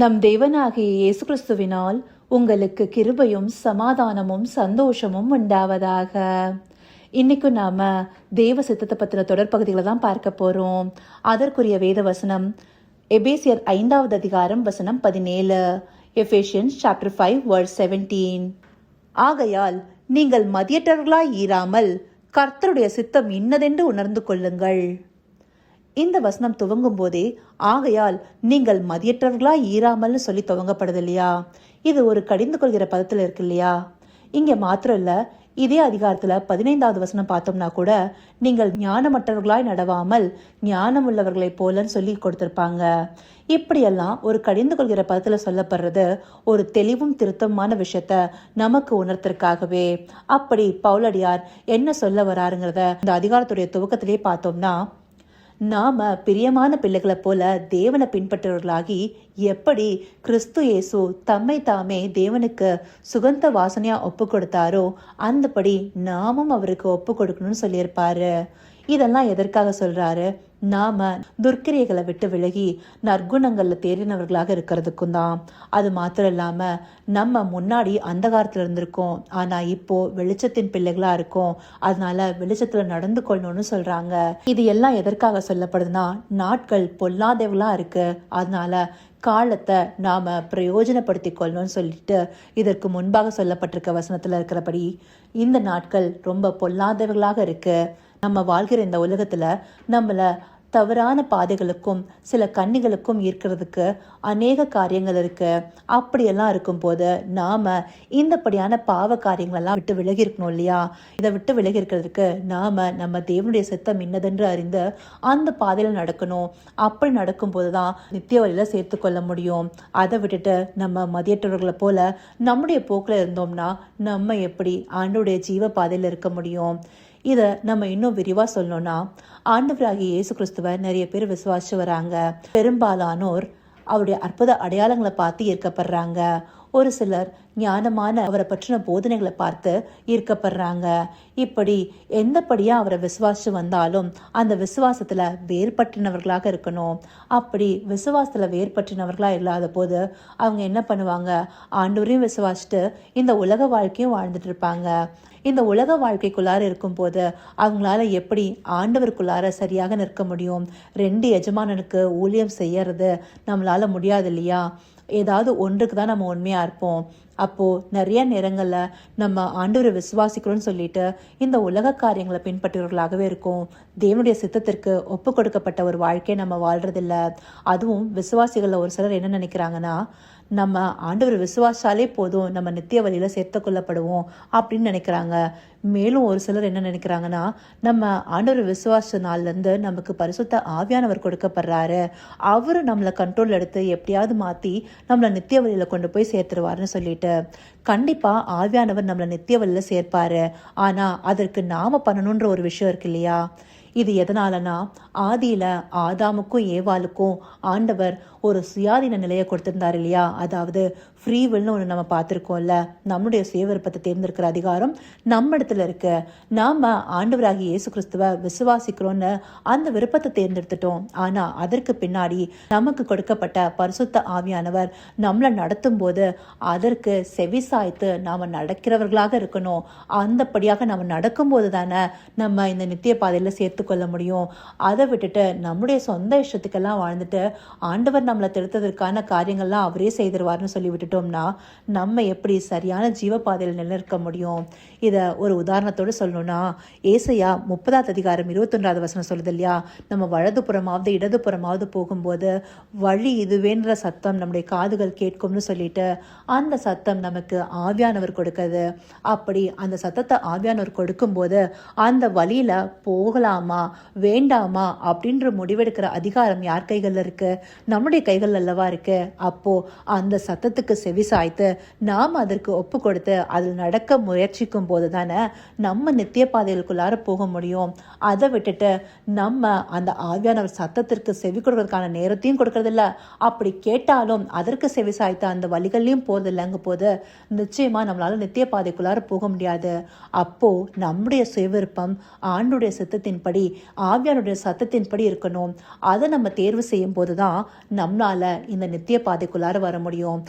நம் தேவனாகிய இயேசு கிறிஸ்துவினால் உங்களுக்கு கிருபையும் சமாதானமும் சந்தோஷமும் உண்டாவதாக. இன்னைக்கு நாம தேவ சித்தத்தை பற்றின தொடர்பகுதிகளை தான் பார்க்க போறோம். அதற்குரிய வேத வசனம் எபேசியர் ஐந்தாவது அதிகாரம் வசனம் பதினேழு Ephesians chapter five word seventeen ஆகையால் நீங்கள் மதியற்றவர்களாய் ஈராமல் கர்த்தருடைய சித்தம் இன்னதென்று உணர்ந்து கொள்ளுங்கள். இந்த வசனம் துவங்கும் போதே ஆகையால் நீங்கள் மதியற்றவர்களாய் ஈராமல்னு சொல்லி துவங்கப்படுது இல்லையா இது ஒரு கடிந்து கொள்கிற பதத்தில் இருக்கு இல்லையா? இங்கே மாத்திரம் இல்ல இதே அதிகாரத்தில் பதினைந்தாவது வசனம் பார்த்தோம்னா கூட நீங்கள் ஞானமற்றவர்களாய் நடவாமல் ஞானம் உள்ளவர்களைப் போலன்னு சொல்லி கொடுத்துருப்பாங்க. இப்படியெல்லாம் ஒரு கடிந்து கொள்கிற பதத்தில் சொல்லப்படுறது ஒரு தெளிவும் திருத்தமான விஷயத்த நமக்கு உணர்த்திற்காகவே அப்படி பவுலடியார் என்ன சொல்ல வராருங்கிறத இந்த அதிகாரத்துடைய துவக்கத்திலே பார்த்தோம்னா நாம பிரியமான பிள்ளைகளை போல தேவனை பின்பற்றவர்களாகி எப்படி கிறிஸ்து இயேசு தம்மை தாமே தேவனுக்கு சுகந்த வாசனையா ஒப்பு கொடுத்தாரோ அந்தபடி நாமும் அவருக்கு ஒப்பு கொடுக்கணும்னு சொல்லியிருப்பாரு. இதெல்லாம் எதற்காக சொல்றாரு? நாம துர்க்கிரியைகளை விட்டு விலகி நற்குணங்களில் தேறினவர்களாக இருக்கிறதுக்கும் தான் அது மாத்திரம் இல்லாமல் நம்ம முன்னாடி அந்தகாரத்தில் இருந்திருக்கோம். ஆனால் இப்போ வெளிச்சத்தின் பிள்ளைகளாக இருக்கும். அதனால வெளிச்சத்தில் நடந்து கொள்ளணும்னு சொல்கிறாங்க இது எல்லாம் எதற்காக சொல்லப்படுதுன்னா நாட்கள் பொல்லாதவங்களா இருக்குது அதனால காலத்தை நாம் பிரயோஜனப்படுத்தி கொள்ளணும்னு சொல்லிட்டு இதற்கு முன்பாக சொல்லப்பட்டிருக்க வசனத்தில் இருக்கிறபடி இந்த நாட்கள் ரொம்ப பொல்லாதவர்களாக இருக்குது நம்ம வாழ்கிற இந்த உலகத்தில் நம்மளை தவறான பாதைகளுக்கும் சில கன்னிகளுக்கும் ஈர்க்கிறதுக்கு அநேக காரியங்கள் இருக்கு. அப்படியெல்லாம் இருக்கும்போது நாம இந்தப்படியான பாவ காரியங்களெல்லாம் விட்டு விலகி இருக்கணும் இல்லையா? இதை விட்டு விலகி இருக்கிறதுக்கு நாம நம்ம தேவனுடைய சித்தம் இன்னதென்று அறிந்து அந்த பாதையில் நடக்கணும். அப்படி நடக்கும்போது தான் நித்திய வழியில் சேர்த்து கொள்ள முடியும். அதை விட்டுட்டு நம்ம மதியற்றவர்களை போல நம்முடைய போக்கில் இருந்தோம்னா நம்ம எப்படி ஆண்டுடைய ஜீவ பாதையில் இருக்க முடியும்? இதை நம்ம இன்னும் விரிவாக சொல்லணும்னா ஆண்டவராகிய இயேசு கிறிஸ்துவை நிறைய பேர் விசுவாசிச்சு வராங்க. பெரும்பாலானோர் அவருடைய அற்புத அடையாளங்களை பார்த்து ஈர்க்கப்படுறாங்க. ஒரு சிலர் ஞானமான அவரை பற்றின போதனைகளை பார்த்து ஈர்க்கப்படுறாங்க. இப்படி எந்தபடியாக அவரை விசுவாசிச்சு வந்தாலும் அந்த விசுவாசத்தில் வேறுபற்றினவர்களாக இருக்கணும். அப்படி விசுவாசத்தில் வேறுபற்றினவர்களா இல்லாத போது அவங்க என்ன பண்ணுவாங்க? ஆண்டவரையும் விசுவாசிட்டு இந்த உலக வாழ்க்கையும் வாழ்ந்துட்டு இருப்பாங்க. இந்த உலக வாழ்க்கைக்குள்ளார இருக்கும்போது அவங்களால எப்படி ஆண்டவருக்குள்ளார சரியாக நிற்க முடியும்? ரெண்டு எஜமானனுக்கு ஊழியம் செய்யறது நம்மளால முடியாது இல்லையா? ஏதாவது ஒன்றுக்கு தான் நம்ம உண்மையாக இருப்போம். அப்போது நிறைய நேரங்களில் நம்ம ஆண்டவரை விசுவாசிக்கிறோம்னு சொல்லிட்டு இந்த உலக காரியங்களை பின்பற்றுவர்களாகவே இருக்கும். தேவனுடைய சித்தத்திற்கு ஒப்பு கொடுக்கப்பட்ட ஒரு வாழ்க்கையை நம்ம வாழ்கிறதில்ல அதுவும் விசுவாசிகளில் ஒரு சிலர் என்ன நினைக்கிறாங்கன்னா நம்ம ஆண்டவர் விசுவாசாலே போதும் நம்ம நித்திய வழியில் சேர்த்து கொள்ளப்படுவோம் அப்படின்னு நினைக்கிறாங்க. மேலும் ஒரு சிலர் என்ன நினைக்கிறாங்கன்னா நம்ம ஆண்டவர் விசுவாச நாள்லேருந்து நமக்கு பரிசுத்த ஆவியானவர் கொடுக்கப்படுறாரு. அவர் நம்மளை கண்ட்ரோல் எடுத்து எப்படியாவது மாற்றி நம்மளை நித்திய வழியில் கொண்டு போய் சேர்த்துருவாருன்னு சொல்லிட்டு கண்டிப்பாக ஆவியானவர் நம்மளை நித்திய வழியில் சேர்ப்பார். ஆனால் அதற்கு நாம பண்ணணுன்ற ஒரு விஷயம் இருக்கு இல்லையா? இது எதனாலனா ஆதியில் ஆதாமுக்கும் ஏவாளுக்கும் ஆண்டவர் ஒரு சுயாதீன நிலையை கொடுத்திருந்தார் இல்லையா? அதாவது ஃப்ரீ வில்னு ஒன்று நம்ம பார்த்துருக்கோம்ல. நம்முடைய சுய விருப்பத்தை தேர்ந்தெடுக்கிற அதிகாரம் நம்ம இடத்துல இருக்கு. நாம் ஆண்டவராகி இயேசு கிறிஸ்துவ விசுவாசிக்கிறோம்னு அந்த விருப்பத்தை தேர்ந்தெடுத்துட்டோம். ஆனால் அதற்கு பின்னாடி நமக்கு கொடுக்கப்பட்ட பரிசுத்த ஆவியானவர் நம்மளை நடத்தும் போது அதற்கு செவிசாய்த்து நாம் நடக்கிறவர்களாக இருக்கணும். அந்தப்படியாக நம்ம நடக்கும்போது தானே நம்ம இந்த நித்திய பாதையில் சேர்த்துக்கொள்ள முடியும். அதை விட்டுட்டு நம்முடைய சொந்த இஷ்டத்துக்கெல்லாம் வாழ்ந்துட்டு ஆண்டவர் நம்மளை திருத்ததற்கான காரியங்கள்லாம் அவரே செய்திருவார்னு சொல்லி விட்டுட்டோம்னா நம்ம எப்படி சரியான ஜீவ பாதையில் முடியும்? இதை ஒரு உதாரணத்தோடு சொல்லணும்னா ஏசையா முப்பதாவது அதிகாரம் இருபத்தொன்றாவது வசனம் சொல்லுது இல்லையா? நம்ம வலதுபுறமாவது இடதுபுறமாவது போகும்போது வழி இதுவேன்ற சத்தம் நம்முடைய காதுகள் கேட்கும்னு சொல்லிட்டு அந்த சத்தம் நமக்கு ஆவியானவர் கொடுக்குது. அப்படி அந்த சத்தத்தை ஆவியானவர் கொடுக்கும்போது அந்த வழியில் போகலாமா வேண்டாமா அப்படின்ற முடிவெடுக்கிற அதிகாரம் யார் கைகளில் இருக்குது நம்முடைய கைகள் அல்லவா இருக்குது அப்போது அந்த சத்தத்துக்கு செவி சாய்த்து நாம் அதற்கு ஒப்பு கொடுத்து அதில் நடக்க முயற்சிக்கும் போது தானே நம்ம நித்திய பாதைகளுக்குள்ளார போக முடியும். அதை விட்டுட்டு நம்ம அந்த ஆவியானவர் சத்தத்திற்கு செவி கொடுக்கறதுக்கான நேரத்தையும் கொடுக்கறதில்ல. அப்படி கேட்டாலும் அதற்கு செவி சாய்த்து அந்த வழிகள்லையும் போகிறது இல்லைங்க போது நிச்சயமா நம்மளால நித்திய பாதைக்குள்ளார போக முடியாது. அப்போ நம்முடைய சுயவிருப்பம் ஆண்டுடைய சித்தத்தின்படி சத்தத்தின்படி ஆவியானுடைய சத்தத்தின்படி இருக்கணும். அதை நம்ம தேர்வு செய்யும் போது தான் நம்மளால் இந்த நித்திய பாதைக்குள்ளார வர முடியும்.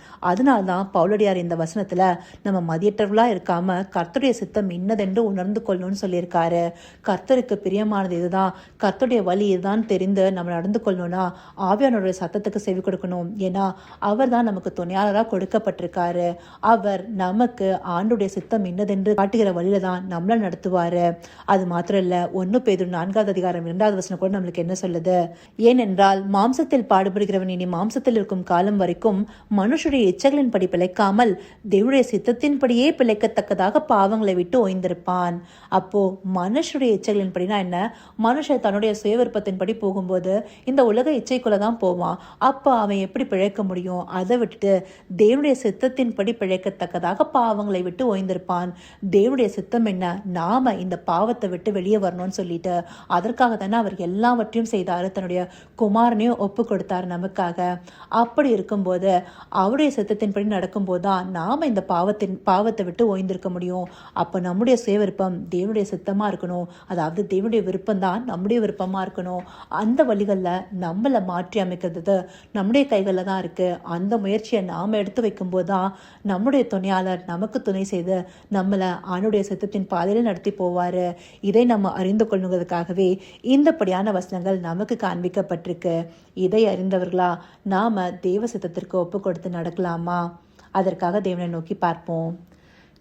அதனால தான் பவுலடியார் இந்த வசனத்தில் நம்ம மதியற்றவர்களாக இருக்காம கர்த்தருடைய சித்தம் இன்னதென்று உணர்ந்து கொள்ளணும்னு சொல்லியிருக்காரு. கர்த்தருக்கு பிரியமானது இதுதான். கர்த்தருடைய வழி இதுதான் தெரிந்து நம்ம நடந்து கொள்ளணும்னா ஆவியானோடைய சத்தத்துக்கு செவி கொடுக்கணும். ஏன்னா அவர் தான் நமக்கு துணையாளராக கொடுக்கப்பட்டிருக்காரு. அவர் நமக்கு ஆண்டுடைய சித்தம் இன்னதென்று காட்டுகிற வழியில தான் நம்மளை நடத்துவார். அது மாத்திரம் இல்லை ஒன்று பேதுரு நான்காவது அதிகாரம் இரண்டாவது வசனம் கூட நம்மளுக்கு என்ன சொல்லுது? ஏனென்றால் மாம்சத்தில் பாடுபடுகிறவன் இனி மாம்சத்தில் இருக்கும் காலம் வரைக்கும் மனுஷருடைய இச்சைகளின்படி பிழைக்காமல் தேவனுடைய சித்தத்தின்படியே பிழைக்கத்தக்கதாக பாவங்களை விட்டு ஓய்ந்திருப்பான். அப்போ மனுஷருடைய இச்சைகளின்படினா என்ன? மனுஷன் தன்னுடைய சுய விருப்பத்தின்படி போகும்போது இந்த உலக இச்சைக்குள்ள தான் போவான் அப்போ அவன் எப்படி பிழைக்க முடியும்? அதை விட்டுட்டு தேவனுடைய சித்தத்தின்படி பிழைக்கத்தக்கதாக பாவங்களை விட்டு ஓய்ந்திருப்பான். தேவனுடைய சித்தம் என்ன? நாம இந்த பாவத்தை விட்டு வெளியே வரணும்னு சொல்லிட்டு அதற்காக தானே அவர் எல்லாவற்றையும் செய்தாரு. தன்னுடைய குமாரனையும் ஒப்பு கொடுத்தார் நமக்காக. அப்படி இருக்கும்போது அவருடைய சித்தத்தை சத்தியத்தின்படி நடக்கும்போது தான் நாம் இந்த பாவத்தின் பாவத்தை விட்டு ஓய்ந்திருக்க முடியும். அப்போ நம்முடைய சுய விருப்பம் தேவனுடைய சித்தமாக இருக்கணும். அதாவது தேவனுடைய விருப்பம் தான் நம்முடைய விருப்பமாக இருக்கணும். அந்த வழிகளில் நம்மளை மாற்றி அமைக்கிறது நம்முடைய கைகளில் தான் இருக்குது அந்த முயற்சியை நாம் எடுத்து வைக்கும்போது தான் நம்முடைய துணையாளர் நமக்கு துணை செய்து நம்மளை ஆணுடைய சித்தத்தின் பாதையில் நடத்தி போவார். இதை நம்ம அறிந்து கொள்ளுங்கிறதுக்காகவே இந்தப்படியான வசனங்கள் நமக்கு காண்பிக்கப்பட்டிருக்கு. இதை அறிந்தவர்களா நாம தேவ சித்தத்திற்கு ஒப்பு கொடுத்து நடக்கலாம். அதற்காக தேவனை நோக்கி பார்ப்போம்.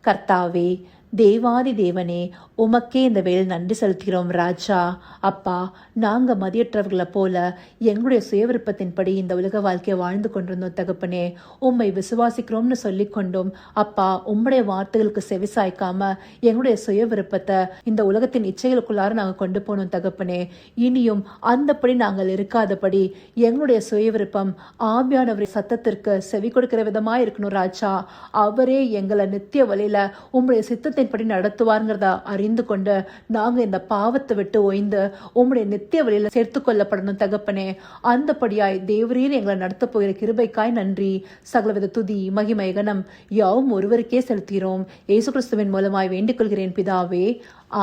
கர்த்தாவே தேவாதி தேவனே உமக்கே இந்த வேலை நன்றி செலுத்துகிறோம் ராஜா. அப்பா நாங்கள் மதியற்றவர்களை போல எங்களுடைய சுயவிருப்பத்தின்படி இந்த உலக வாழ்க்கையை வாழ்ந்து கொண்டிருந்தோம் தகப்பனே. உம்மை விசுவாசிக்கிறோம்னு சொல்லிக்கொண்டோம் அப்பா உம்முடைய வார்த்தைகளுக்கு செவிசாய்க்காம எங்களுடைய சுய விருப்பத்தை இந்த உலகத்தின் இச்சைகளுக்குள்ளார நாங்கள் கொண்டு போனோம் தகப்பனே. இனியும் அந்தப்படி நாங்கள் இருக்காதபடி எங்களுடைய சுய விருப்பம் ஆவியானவரை சத்தத்திற்கு செவி கொடுக்கிற விதமாக இருக்கணும் ராஜா. அவரே எங்களை நித்திய வழியில் உம்முடைய சித்தத்தை சித்தத்தின்படி நடத்துவாருங்கிறத அறிந்து கொண்டு நாங்க இந்த பாவத்தை விட்டு ஓய்ந்து உம்முடைய நித்திய வழியில சேர்த்து கொள்ளப்படணும் தகப்பனே. அந்தபடியாய் தேவரீர் எங்களை நடத்த போகிற கிருபைக்காய் நன்றி. சகலவித துதி மகிமை கணம் யாவும் ஒருவருக்கே செலுத்துகிறோம். ஏசு கிறிஸ்துவின் மூலமாய் வேண்டிக் கொள்கிறேன் பிதாவே.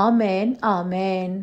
ஆமேன் ஆமேன்.